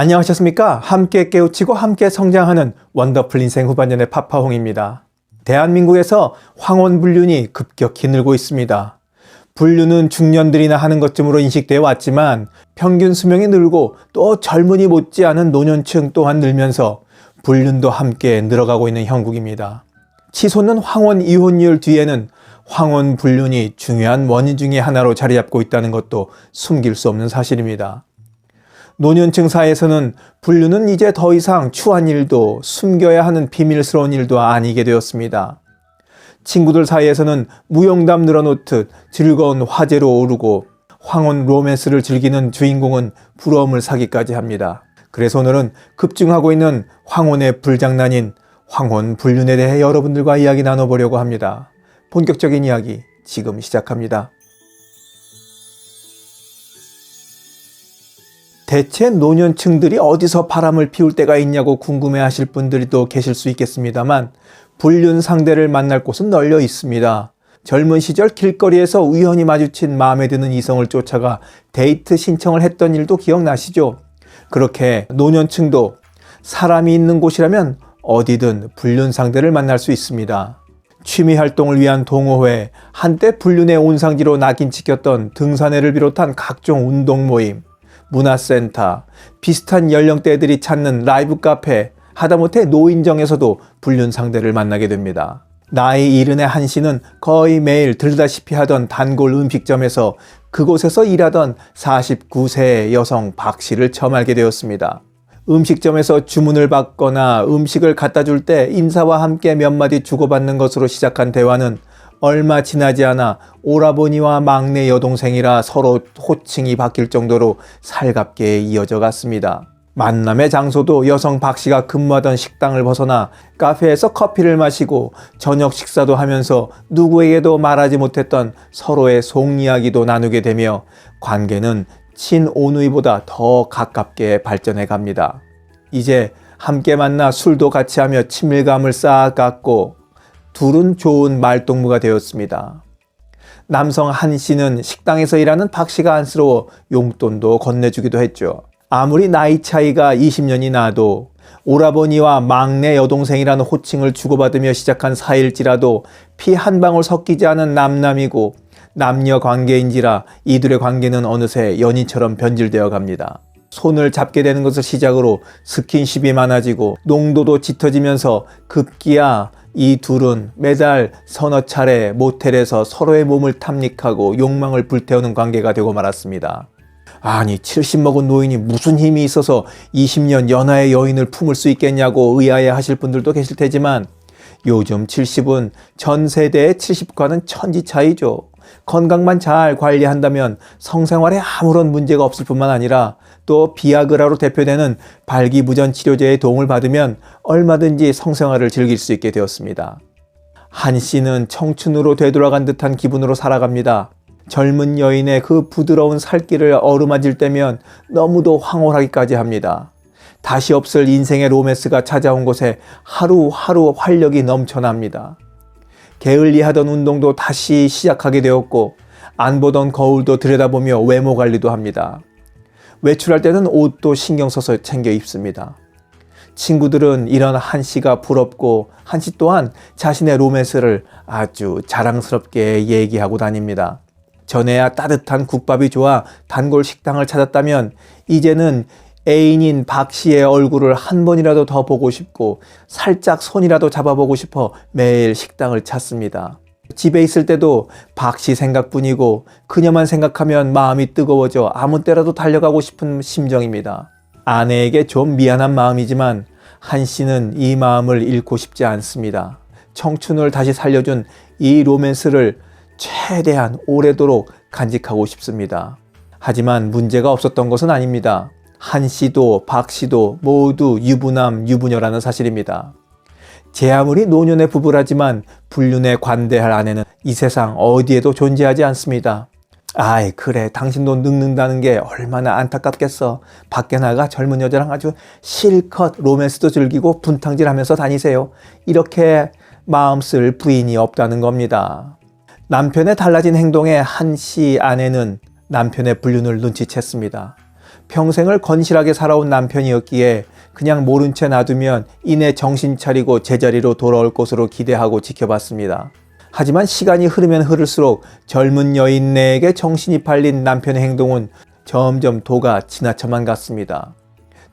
안녕하셨습니까? 함께 깨우치고 함께 성장하는 원더풀 인생 후반년의 파파홍입니다. 대한민국에서 황혼 불륜이 급격히 늘고 있습니다. 불륜은 중년들이나 하는 것쯤으로 인식되어 왔지만 평균 수명이 늘고 또 젊은이 못지않은 노년층 또한 늘면서 불륜도 함께 늘어가고 있는 형국입니다. 치솟는 황혼 이혼율 뒤에는 황혼 불륜이 중요한 원인 중의 하나로 자리 잡고 있다는 것도 숨길 수 없는 사실입니다. 노년층 사이에서는 불륜은 이제 더 이상 추한 일도 숨겨야 하는 비밀스러운 일도 아니게 되었습니다. 친구들 사이에서는 무용담 늘어놓듯 즐거운 화제로 오르고 황혼 로맨스를 즐기는 주인공은 부러움을 사기까지 합니다. 그래서 오늘은 급증하고 있는 황혼의 불장난인 황혼 불륜에 대해 여러분들과 이야기 나눠보려고 합니다. 본격적인 이야기 지금 시작합니다. 대체 노년층들이 어디서 바람을 피울 때가 있냐고 궁금해 하실 분들이 또 계실 수 있겠습니다만 불륜 상대를 만날 곳은 널려 있습니다. 젊은 시절 길거리에서 우연히 마주친 마음에 드는 이성을 쫓아가 데이트 신청을 했던 일도 기억나시죠? 그렇게 노년층도 사람이 있는 곳이라면 어디든 불륜 상대를 만날 수 있습니다. 취미 활동을 위한 동호회, 한때 불륜의 온상지로 낙인 찍혔던 등산회를 비롯한 각종 운동 모임, 문화센터, 비슷한 연령대들이 찾는 라이브 카페, 하다못해 노인정에서도 불륜 상대를 만나게 됩니다. 나이 이른의 한 씨는 거의 매일 들다시피 하던 단골 음식점에서 그곳에서 일하던 49세의 여성 박 씨를 처음 알게 되었습니다. 음식점에서 주문을 받거나 음식을 갖다 줄 때 인사와 함께 몇 마디 주고받는 것으로 시작한 대화는 얼마 지나지 않아 오라버니와 막내 여동생이라 서로 호칭이 바뀔 정도로 살갑게 이어져 갔습니다. 만남의 장소도 여성 박 씨가 근무하던 식당을 벗어나 카페에서 커피를 마시고 저녁 식사도 하면서 누구에게도 말하지 못했던 서로의 속 이야기도 나누게 되며 관계는 친오누이보다 더 가깝게 발전해 갑니다. 이제 함께 만나 술도 같이 하며 친밀감을 쌓아갔고 둘은 좋은 말동무가 되었습니다. 남성 한 씨는 식당에서 일하는 박 씨가 안쓰러워 용돈도 건네주기도 했죠. 아무리 나이 차이가 20년이 나도 오라버니와 막내 여동생이라는 호칭을 주고받으며 시작한 사일지라도 피 한 방울 섞이지 않은 남남이고 남녀 관계인지라 이들의 관계는 어느새 연인처럼 변질되어 갑니다. 손을 잡게 되는 것을 시작으로 스킨십이 많아지고 농도도 짙어지면서 급기야 이 둘은 매달 서너 차례 모텔에서 서로의 몸을 탐닉하고 욕망을 불태우는 관계가 되고 말았습니다. 아니 70 먹은 노인이 무슨 힘이 있어서 20년 연하의 여인을 품을 수 있겠냐고 의아해 하실 분들도 계실 테지만 요즘 70은 전 세대의 70과는 천지 차이죠. 건강만 잘 관리한다면 성생활에 아무런 문제가 없을 뿐만 아니라 또 비아그라로 대표되는 발기부전 치료제의 도움을 받으면 얼마든지 성생활을 즐길 수 있게 되었습니다. 한 씨는 청춘으로 되돌아간 듯한 기분으로 살아갑니다. 젊은 여인의 그 부드러운 살길을 어루만질 때면 너무도 황홀하기까지 합니다. 다시 없을 인생의 로맨스가 찾아온 곳에 하루하루 활력이 넘쳐납니다. 게을리하던 운동도 다시 시작하게 되었고 안 보던 거울도 들여다보며 외모 관리도 합니다. 외출할 때는 옷도 신경 써서 챙겨 입습니다. 친구들은 이런 한 씨가 부럽고 한 씨 또한 자신의 로맨스를 아주 자랑스럽게 얘기하고 다닙니다. 전에야 따뜻한 국밥이 좋아 단골 식당을 찾았다면 이제는 애인인 박 씨의 얼굴을 한 번이라도 더 보고 싶고 살짝 손이라도 잡아보고 싶어 매일 식당을 찾습니다. 집에 있을 때도 박 씨 생각뿐이고 그녀만 생각하면 마음이 뜨거워져 아무 때라도 달려가고 싶은 심정입니다. 아내에게 좀 미안한 마음이지만 한 씨는 이 마음을 잃고 싶지 않습니다. 청춘을 다시 살려준 이 로맨스를 최대한 오래도록 간직하고 싶습니다. 하지만 문제가 없었던 것은 아닙니다. 한 씨도 박 씨도 모두 유부남, 유부녀라는 사실입니다. 제 아무리 노년의 부부라지만 불륜에 관대할 아내는 이 세상 어디에도 존재하지 않습니다. 아이, 그래. 당신도 늙는다는 게 얼마나 안타깝겠어. 밖에 나가 젊은 여자랑 아주 실컷 로맨스도 즐기고 분탕질 하면서 다니세요. 이렇게 마음 쓸 부인이 없다는 겁니다. 남편의 달라진 행동에 한 씨 아내는 남편의 불륜을 눈치챘습니다. 평생을 건실하게 살아온 남편이었기에 그냥 모른 채 놔두면 이내 정신 차리고 제자리로 돌아올 것으로 기대하고 지켜봤습니다. 하지만 시간이 흐르면 흐를수록 젊은 여인네에게 정신이 팔린 남편의 행동은 점점 도가 지나쳐만 갔습니다.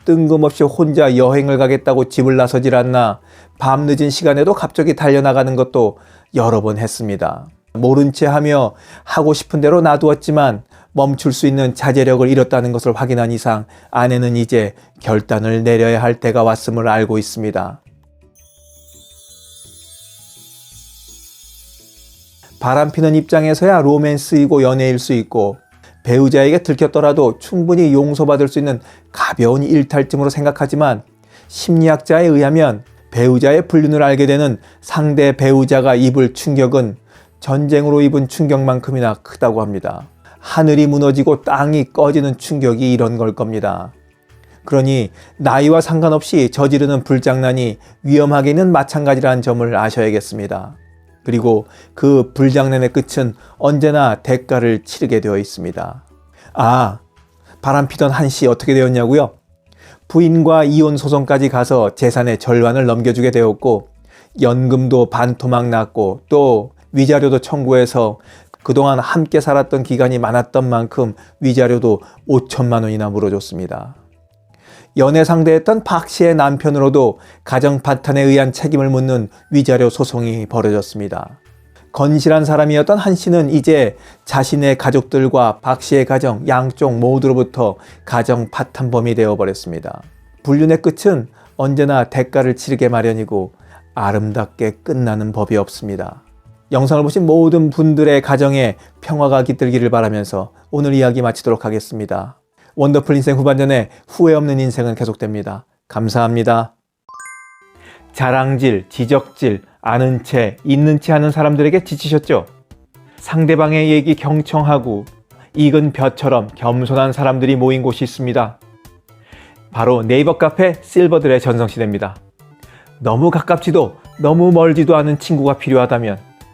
뜬금없이 혼자 여행을 가겠다고 집을 나서질 않나 밤늦은 시간에도 갑자기 달려나가는 것도 여러 번 했습니다. 모른 채 하며 하고 싶은 대로 놔두었지만 멈출 수 있는 자제력을 잃었다는 것을 확인한 이상 아내는 이제 결단을 내려야 할 때가 왔음을 알고 있습니다. 바람피는 입장에서야 로맨스이고 연애일 수 있고 배우자에게 들켰더라도 충분히 용서받을 수 있는 가벼운 일탈쯤으로 생각하지만 심리학자에 의하면 배우자의 불륜을 알게 되는 상대 배우자가 입을 충격은 전쟁으로 입은 충격만큼이나 크다고 합니다. 하늘이 무너지고 땅이 꺼지는 충격이 이런 걸 겁니다. 그러니 나이와 상관없이 저지르는 불장난이 위험하게는 마찬가지라는 점을 아셔야겠습니다. 그리고 그 불장난의 끝은 언제나 대가를 치르게 되어 있습니다. 아, 바람피던 한 씨 어떻게 되었냐고요? 부인과 이혼 소송까지 가서 재산의 절반을 넘겨주게 되었고 연금도 반토막 났고 또 위자료도 청구해서 그동안 함께 살았던 기간이 많았던 만큼 위자료도 5천만 원이나 물어줬습니다. 연애 상대했던 박 씨의 남편으로도 가정 파탄에 의한 책임을 묻는 위자료 소송이 벌어졌습니다. 건실한 사람이었던 한 씨는 이제 자신의 가족들과 박 씨의 가정 양쪽 모두로부터 가정 파탄범이 되어버렸습니다. 불륜의 끝은 언제나 대가를 치르게 마련이고 아름답게 끝나는 법이 없습니다. 영상을 보신 모든 분들의 가정에 평화가 깃들기를 바라면서 오늘 이야기 마치도록 하겠습니다. 원더풀 인생 후반전에 후회 없는 인생은 계속됩니다. 감사합니다. 자랑질, 지적질, 아는 채, 있는 채 하는 사람들에게 지치셨죠? 상대방의 얘기 경청하고 익은 벼처럼 겸손한 사람들이 모인 곳이 있습니다. 바로 네이버 카페 실버들의 전성시대입니다. 너무 가깝지도 너무 멀지도 않은 친구가 필요하다면